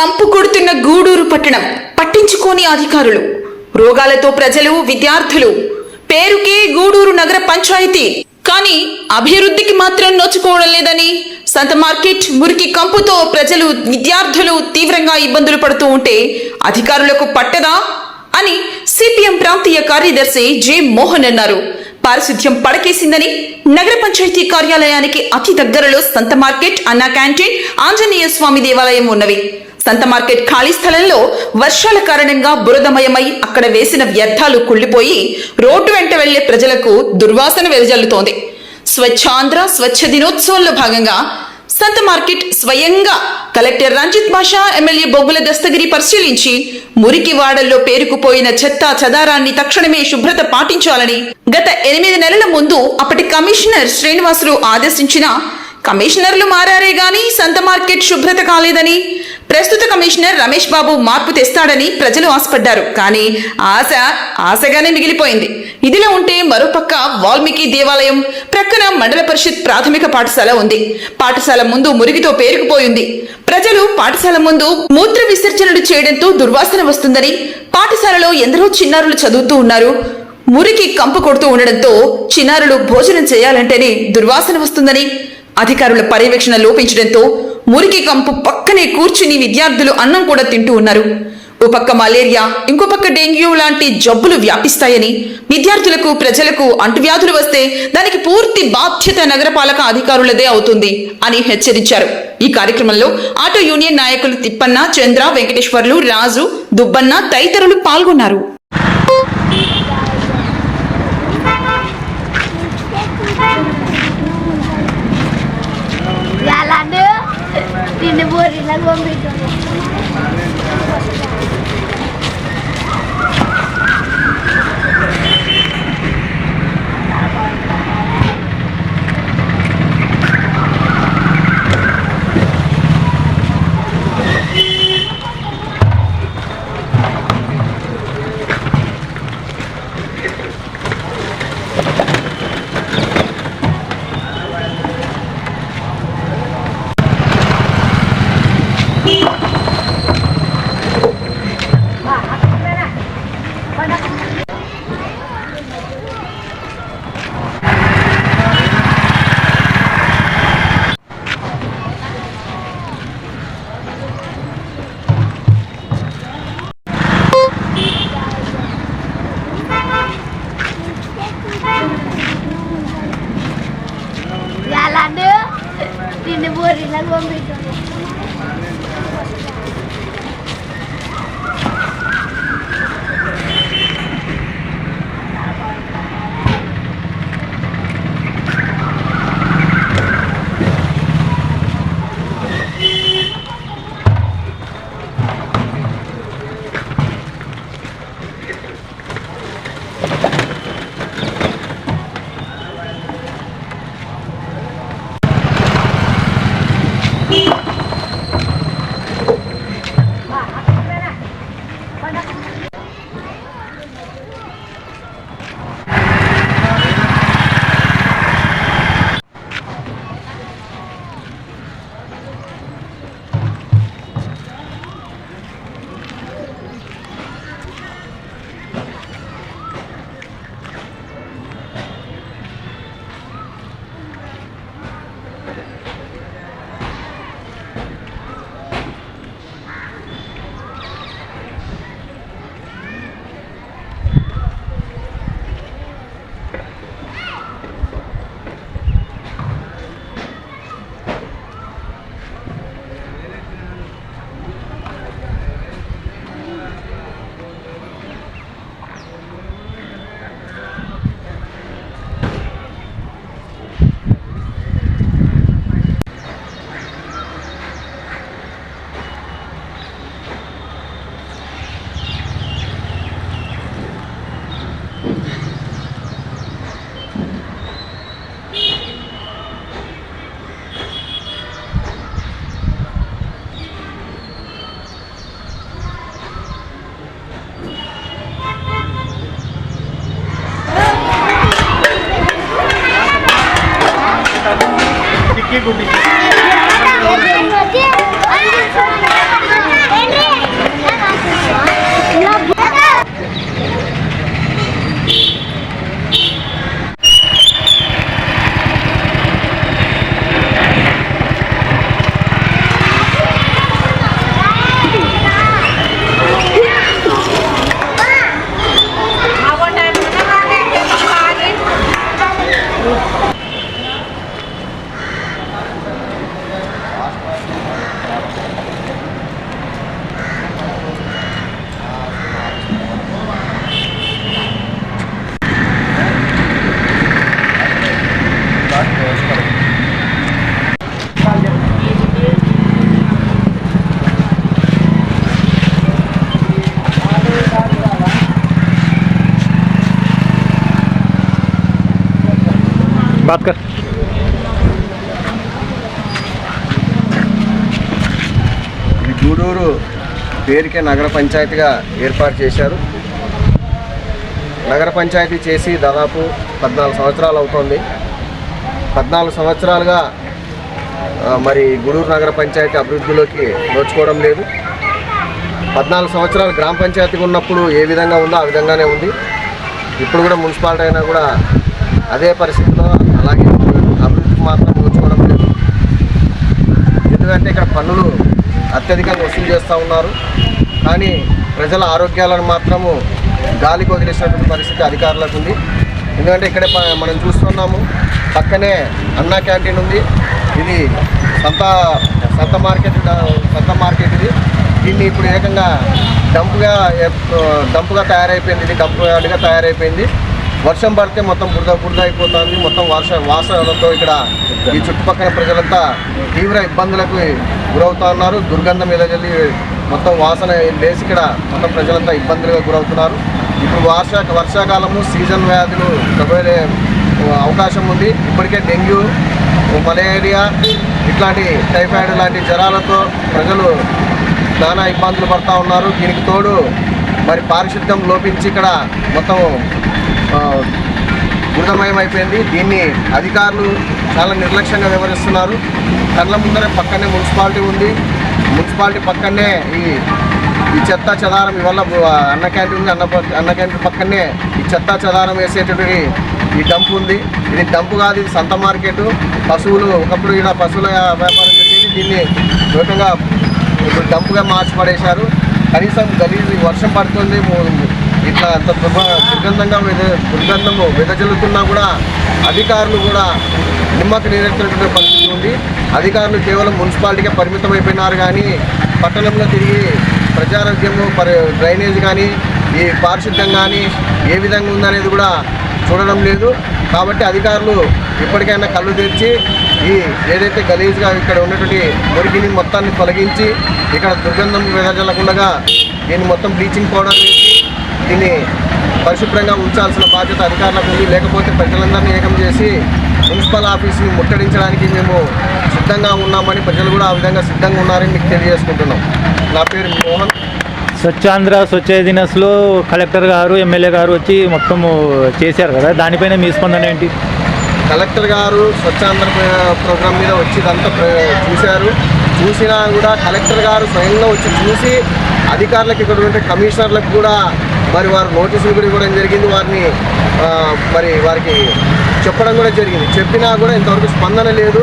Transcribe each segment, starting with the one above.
కంపు కొడుతున్న గూడూరు పట్టణం. పట్టించుకోని అధికారులు. రోగాలతో ప్రజలు విద్యార్థులు. పేరుకే గూడూరు నగర పంచాయతీ. కానీ అభివృద్ధికి మాత్రం నోచుకోవడం లేదని సంత మార్కెట్ మురికి కంపుతో ప్రజలు విద్యార్థులు తీవ్రంగా ఇబ్బందులు పడుతూ ఉంటే అధికారులకు పట్టదా అని సిపిఎం ప్రాంతీయ కార్యదర్శి జె మోహన్ అన్నారు. పారిశుద్ధ్యం పడకేసిందని నగర పంచాయతీ కార్యాలయానికి అతి దగ్గరలో సంత మార్కెట్ అన్నా క్యాంటీన్ ఆంజనేయ స్వామి దేవాలయం ఉన్నవి. సంత మార్కెట్ ఖాళీ స్థలంలో వర్షాల కారణంగా బురదమయమై అక్కడ వేసిన వ్యర్థాలు కుళ్ళిపోయి రోడ్డు వెంట వెళ్ళే ప్రజలకు దుర్వాసన వెదజల్లుతోంది. స్వచ్ఛాంధ్ర స్వచ్ఛ దినోత్సవంలో భాగంగా సంత మార్కెట్ స్వయంగా కలెక్టర్ రంజిత్ బాషా ఎమ్మెల్యే బొగ్గుల దస్తగిరి పరిశీలించి మురికి వాడల్లో పేరుకుపోయిన చెత్త చెదారాన్ని తక్షణమే శుభ్రత పాటించాలని గత ఎనిమిది నెలల ముందు అప్పటి కమిషనర్ శ్రీనివాసులు ఆదేశించిన కమిషనర్లు మారారే గాని సంత మార్కెట్ శుభ్రత కాలేదని ప్రస్తుత కమిషనర్ రమేష్ బాబు మార్పు తెస్తాడని ప్రజలు ఆశపడ్డారు. కానీ ఆశ ఆశగానే మిగిలిపోయింది. ఇదిలా ఉంటే మరోపక్క వాల్మీకి దేవాలయం ప్రక్కన మండల పరిషత్ ప్రాథమిక పాఠశాల ఉంది. పాఠశాల ముందు మురిగితో పేరుకుపోయింది. ప్రజలు పాఠశాల ముందు మూత్ర విసర్జనలు చేయడంతో దుర్వాసన వస్తుందని పాఠశాలలో ఎందరో చిన్నారులు చదువుతూ ఉన్నారు. మురికి కంపు కొడుతూ ఉండడంతో చిన్నారులు భోజనం చేయాలంటేనే దుర్వాసన వస్తుందని అధికారుల పర్యవేక్షణ లోపించడంతో మురికి కంపు పక్కనే కూర్చుని విద్యార్థులు అన్నం కూడా తింటూ ఉన్నారు. ఓ పక్క మలేరియా ఇంకో పక్క డెంగ్యూ లాంటి జబ్బులు వ్యాపిస్తాయని విద్యార్థులకు ప్రజలకు అంటువ్యాధులు వస్తే దానికి పూర్తి బాధ్యత నగరపాలక అధికారులదే అవుతుంది అని హెచ్చరించారు. ఈ కార్యక్రమంలో ఆటో యూనియన్ నాయకులు తిప్పన్న చంద్ర వెంకటేశ్వర్లు రాజు దుబ్బన్న తదితరులు పాల్గొన్నారు. बोरी लगो तो। मीठो Rico बात कर ఇది గూడూరు పేరుకే నగర పంచాయతీగా ఏర్పాటు చేశారు నగర పంచాయతీ చేసి దాదాపు పద్నాలుగు సంవత్సరాలు అవుతోంది పద్నాలుగు సంవత్సరాలుగా ఆ, మరి గూడూరు నగర పంచాయతీ అభివృద్ధిలోకి నోచుకోవడం లేదు పద్నాలుగు సంవత్సరాలు గ్రామ పంచాయతీగా ఉన్నప్పుడు ఏ విధంగా ఉందో ఆ విధంగానే ఉంది ఇప్పుడు కూడా మున్సిపాలిటీ అయినా కూడా అదే పరిస్థితిలో అలాగే అభివృద్ధికి మాత్రం నోచుకోవడం లేదు. ఎందుకంటే ఇక్కడ పన్నులు అత్యధికంగా వసూలు చేస్తూ ఉన్నారు. కానీ ప్రజల ఆరోగ్యాలను మాత్రము గాలికి వదిలేసినటువంటి పరిస్థితి అధికారులకు ఉంది. ఎందుకంటే ఇక్కడే మనం చూస్తున్నాము పక్కనే అన్నా క్యాంటీన్ ఉంది. ఇది సంత సంత మార్కెట్ సంత మార్కెట్ ఇది. దీన్ని ఇప్పుడు ఏకంగా డంపుగా డంప్గా డంపుగా తయారైపోయింది ఇది డంపు యార్డ్గా తయారైపోయింది. వర్షం పడితే మొత్తం బురద బురద అయిపోతుంది. మొత్తం వర్ష వాసనలతో ఇక్కడ ఈ చుట్టుపక్కల ప్రజలంతా తీవ్ర ఇబ్బందులకు గురవుతా ఉన్నారు. దుర్గంధం ఎదజల్లి మొత్తం వాసన లేచి ఇక్కడ మొత్తం ప్రజలంతా ఇబ్బందులుగా గురవుతున్నారు. ఇప్పుడు వర్ష వర్షాకాలము సీజన్ వ్యాధులు ప్రబలే అవకాశం ఉంది. ఇప్పటికే డెంగ్యూ మలేరియా ఇట్లాంటి టైఫాయిడ్ లాంటి జ్వరాలతో ప్రజలు నానా ఇబ్బందులు పడతా ఉన్నారు. దీనికి తోడు మరి పారిశుద్ధ్యం లోపించి ఇక్కడ మొత్తం అయిపోయింది దీన్ని అధికారులు చాలా నిర్లక్ష్యంగా వ్యవహరిస్తున్నారు. కళ్ళ ముందరే పక్కనే మున్సిపాలిటీ ఉంది. మున్సిపాలిటీ పక్కనే ఈ ఈ చెత్త చెదారం ఇవల్ల అన్న క్యాంటీన్ ఉంది. అన్న అన్న క్యాంటీన్ పక్కనే ఈ చెత్త చెదారం వేసేటటువంటి ఈ డంప్ ఉంది. ఇది డంప్ కాదు ఇది సంత మార్కెట్. పశువులు ఒకప్పుడు ఇలా పశువుల వ్యాపారం జరిగేది. దీన్ని ఏకంగా ఇప్పుడు డంప్గా మార్చి పడేశారు. కనీసం గలీజ్ వర్షం పడుతుంది. ఇట్లా అంత దుర్గంధంగా దుర్గంధము వెదజల్లుతున్నా కూడా అధికారులు కూడా నిమ్మకు నీరెత్తినటువంటి పరిస్థితి ఉంది. అధికారులు కేవలం మున్సిపాలిటీకే పరిమితం అయిపోయినారు కానీ పట్టణంలో తిరిగి ప్రజారోగ్యము పరి డ్రైనేజ్ కానీ ఈ పారిశుద్ధ్యం కానీ ఏ విధంగా ఉందనేది కూడా చూడడం లేదు. కాబట్టి అధికారులు ఇప్పటికైనా కళ్ళు తెరిచి ఈ ఏదైతే గలీజ్గా ఇక్కడ ఉన్నటువంటి మురికిని మొత్తాన్ని తొలగించి ఇక్కడ దుర్గంధం వెదజల్లకుండా దీన్ని మొత్తం బ్లీచింగ్ పౌడర్ దీన్ని పరిశుభ్రంగా ఉంచాల్సిన బాధ్యత అధికారులకు ఉంది. లేకపోతే ప్రజలందరినీ ఏకం చేసి మున్సిపల్ ఆఫీస్ని ముట్టడించడానికి మేము సిద్ధంగా ఉన్నామని ప్రజలు కూడా ఆ విధంగా సిద్ధంగా ఉన్నారని మీకు తెలియజేసుకుంటున్నాం. నా పేరు మోహన్. స్వచ్ఛాంధ్ర స్వచ్ఛ దినస్లో కలెక్టర్ గారు ఎమ్మెల్యే గారు వచ్చి మొత్తం చేశారు కదా? దానిపైన మీ స్పందన ఏంటి? కలెక్టర్ గారు స్వచ్ఛాంధ్ర ప్రోగ్రామ్ మీద వచ్చి ఇదంతా చూశారు. చూసినా కూడా కలెక్టర్ గారు స్వయంగా వచ్చి చూసి అధికారులకు ఇక్కడ ఉండే కమిషనర్లకు కూడా మరి వారు నోటీసులు కూడా ఇవ్వడం జరిగింది. వారిని మరి వారికి చెప్పడం కూడా జరిగింది. చెప్పినా కూడా ఇంతవరకు స్పందన లేదు.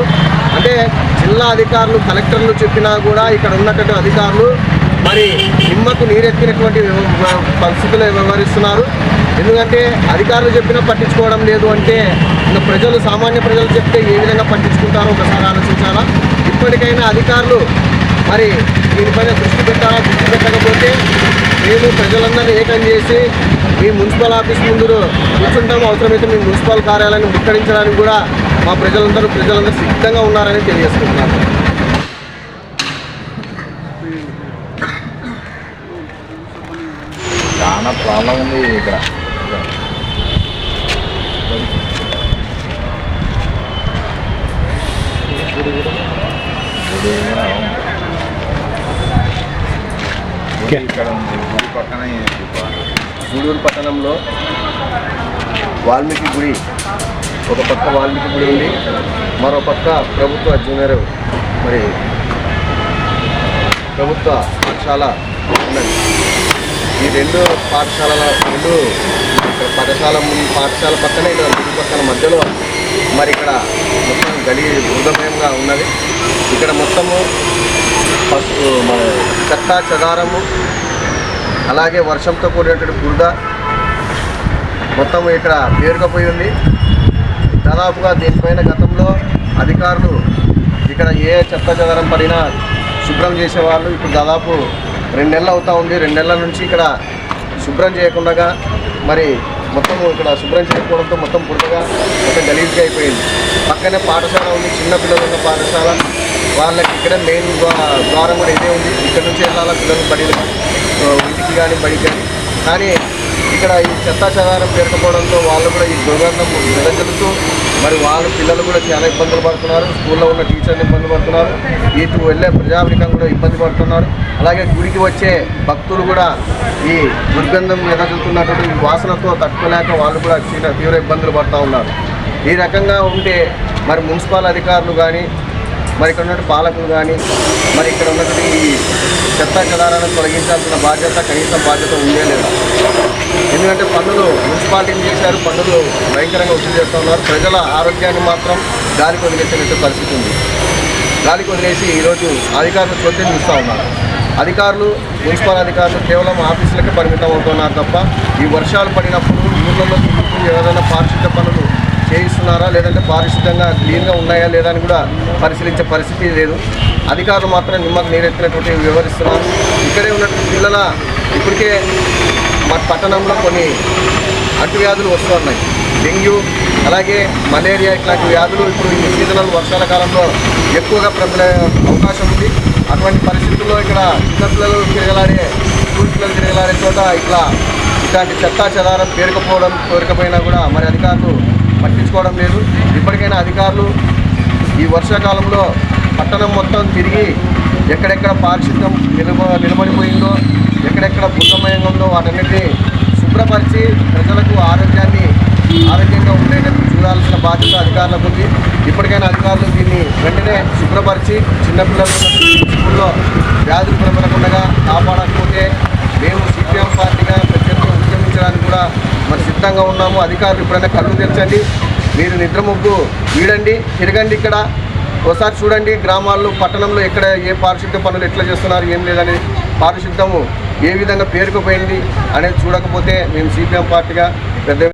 అంటే జిల్లా అధికారులు కలెక్టర్లు చెప్పినా కూడా ఇక్కడ ఉన్నటువంటి అధికారులు మరి నిమ్మకు నీరెత్తినటువంటి పరిస్థితులు వ్యవహరిస్తున్నారు. ఎందుకంటే అధికారులు చెప్పినా పట్టించుకోవడం లేదు అంటే ఇంకా ప్రజలు సామాన్య ప్రజలు చెప్తే ఏ విధంగా పట్టించుకుంటారో ఒకసారి ఆలోచించాలా? ఇప్పటికైనా అధికారులు మరి దీనిపైన దృష్టి పెట్టాలా? దృష్టి పెట్టకపోతే మేము ప్రజలందరినీ ఏకం చేసి మీ మున్సిపల్ ఆఫీస్ ముందు కూర్చుంటాము అవసరమైతే మీ మున్సిపల్ కార్యాలయాన్ని ముట్టడించడానికి కూడా మా ప్రజలందరూ ప్రజలందరూ సిద్ధంగా ఉన్నారని తెలియజేసుకుంటున్నారు చాలా ప్రాబ్లం ఉంది ఇక్కడ. ఇక్కడ ఉంది. గుడి పక్కన గూడూరు పట్టణంలో వాల్మీకి గుడి. ఒక పక్క వాల్మీకి గుడి ఉంది. మరో పక్క ప్రభుత్వ జూనియర్ మరి ప్రభుత్వ పాఠశాల ఉన్నది. ఈ రెండు పాఠశాలల రెండు ఇక్కడ పాఠశాల ముందు పాఠశాల పక్కనే ఇక్కడ గుడి పక్కన మధ్యలో మరి ఇక్కడ మొత్తం గడి బృందమయంగా ఉన్నది. ఇక్కడ మొత్తము మన చెత్త చెదారము అలాగే వర్షంతో కూడినటువంటి బురద మొత్తం ఇక్కడ పేరుకపోయి ఉంది. దాదాపుగా దీనిపైన గతంలో అధికారులు ఇక్కడ ఏ చెత్త చెదారం పడినా శుభ్రం చేసేవాళ్ళు. ఇప్పుడు దాదాపు రెండు నెలలు అవుతూ ఉంది. రెండు నెలల నుంచి ఇక్కడ శుభ్రం చేయకుండా మరి మొత్తం ఇక్కడ శుభ్రం చేయకపోవడంతో మొత్తం పుట్టగా మొత్తం గలీజ్గా అయిపోయింది. పక్కనే పాఠశాల ఉంది. చిన్న పిల్లలు ఉన్న పాఠశాల. వాళ్ళకి ఇక్కడ మెయిన్ ద్వారం కూడా ఇదే ఉంది. ఇక్కడ నుంచి వెళ్ళాలా పిల్లలు బడి ఇంటికి కానీ బడికి కానీ కానీ ఇక్కడ ఈ చెత్త చెదారం పేరుకపోవడంతో వాళ్ళు కూడా ఈ దుర్గంధం వెదజల్లుతూ మరి వాళ్ళ పిల్లలు కూడా చాలా ఇబ్బందులు పడుతున్నారు. స్కూల్లో ఉన్న టీచర్లు ఇబ్బంది పడుతున్నారు. ఇటు వెళ్ళే ప్రజాపరికం కూడా ఇబ్బంది పడుతున్నారు. అలాగే గుడికి వచ్చే భక్తులు కూడా ఈ దుర్గంధం ఎదుగుతున్నటువంటి ఈ వాసనతో తట్టుకోలేక వాళ్ళు కూడా తీవ్ర తీవ్ర ఇబ్బందులు పడుతూ ఉన్నారు. ఈ రకంగా ఉంటే మరి మున్సిపల్ అధికారులు కానీ మరి ఇక్కడ ఉన్నటువంటి పాలకులు కానీ మరి ఇక్కడ ఉన్నటువంటి ఈ చెత్త చెదారాలను తొలగించాల్సిన బాధ్యత కనీసం బాధ్యత ఉందే లేదా. ఎందుకంటే పన్నులు మున్సిపాలిటీని చేశారు పన్నులు భయంకరంగా వసూలు చేస్తూ ఉన్నారు. ప్రజల ఆరోగ్యాన్ని మాత్రం గాలికి వదిలేసినట్టు పరిస్థితి ఉంది. గాలికి వదిలేసి ఈరోజు అధికారులు చోద్యం చూస్తూ ఉన్నారు. అధికారులు మున్సిపల్ అధికారులు కేవలం ఆఫీసులకే పరిమితం అవుతున్నారు తప్ప ఈ వర్షాలు పడినప్పుడు ఊళ్ళలో చుట్టూ ఏదైనా పారిశుద్ధ్య పనులు చేయిస్తున్నారా లేదంటే పారిశుద్ధంగా క్లీన్గా ఉన్నాయా లేదా అని కూడా పరిశీలించే పరిస్థితి లేదు. అధికారులు మాత్రం నిమ్మకు నీరెత్తినటువంటి వివరిస్తున్నారు. ఇక్కడే ఉన్నటువంటి పిల్లల ఇప్పటికే మా పట్టణంలో కొన్ని అంటువ్యాధులు వస్తున్నాయి డెంగ్యూ అలాగే మలేరియా ఇట్లాంటి వ్యాధులు ఇప్పుడు ఈ సీజనల్ వర్షాల కాలంలో ఎక్కువగా ప్రబలే అవకాశం ఉంది. అటువంటి పరిస్థితుల్లో ఇక్కడ చిన్నపిల్లలు తిరగలాడే స్కూల్ పిల్లలు తిరగలాడే చోట ఇట్లా ఇట్లాంటి చెత్తా చెదారం పేరుకపోవడం కోరికపోయినా కూడా మరి అధికారులు పట్టించుకోవడం లేదు. ఇప్పటికైనా అధికారులు ఈ వర్షాకాలంలో పట్టణం మొత్తం తిరిగి ఎక్కడెక్కడ పారిశుద్ధ్యం నిలబ నిలబడిపోయిందో ఎక్కడెక్కడ బుద్ధమయంగా ఉందో వాటన్నిటిని శుభ్రపరిచి ప్రజలకు ఆరోగ్యాన్ని ఆరోగ్యంగా ఉండేటట్టు చూడాల్సిన బాధ్యత అధికారులకు ఉంది. ఇప్పటికైనా అధికారులు దీన్ని వెంటనే శుభ్రపరిచి చిన్నపిల్లలు స్కూల్లో వ్యాధులు ప్రబలకుండా కాపాడకపోతే మేము సిపిఎం పార్టీగా ప్రత్యేకంగా కూడా మరి సిద్ధంగా ఉన్నాము. అధికారులు ఇప్పుడైనా కళ్ళు తెరచండి. మీరు నిద్ర ముగ్గు వీడండి తిరగండి ఇక్కడ. ఒకసారి చూడండి గ్రామాల్లో పట్టణంలో ఎక్కడ ఏ పారిశుద్ధ్య పనులు ఎట్లా చేస్తున్నారు ఏం లేదని. పారిశుద్ధము ఏ విధంగా పేరుకుపోయింది అనేది చూడకపోతే మేము సిపిఎం పార్టీగా పెద్ద